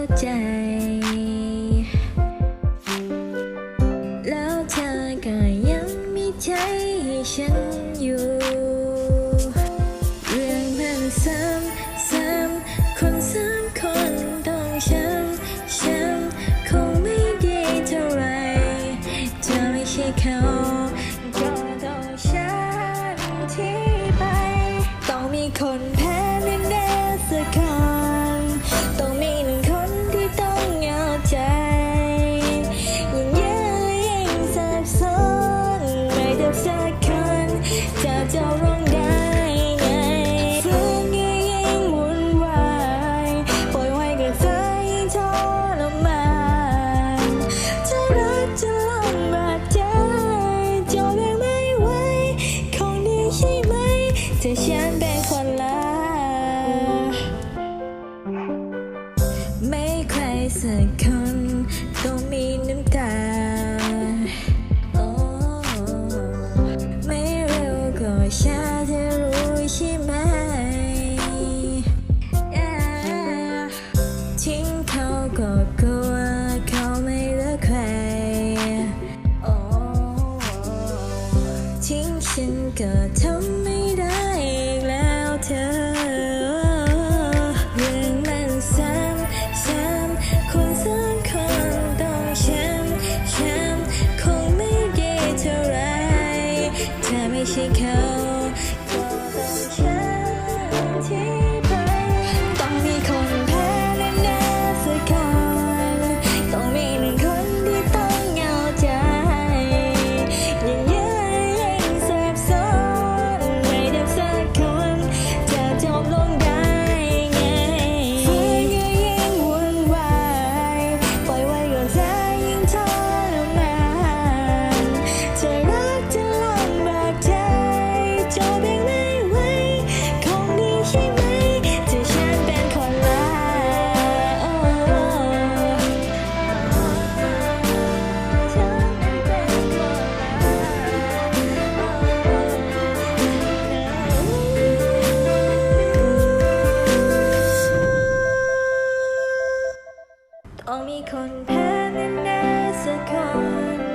าใจ แล้วเธอก็ยังมีใจฉันอยู่ เรื่องมันซ้ำซ้ำคนซ้ำคนต้องช้ำช้ำคงไม่ดีเท่าไรเธอไม่ใช่เขา สักคนต้องมีน้ำตาโอ้ไม่เร็วก็ช้าจะรู้ใช่ไหม ทิ้งเขาก็กลัวเขาไม่เลือกใคร ทิ้งฉันก็เท่า Mexico. ต้อมีคนแพ้แน่ๆสักคน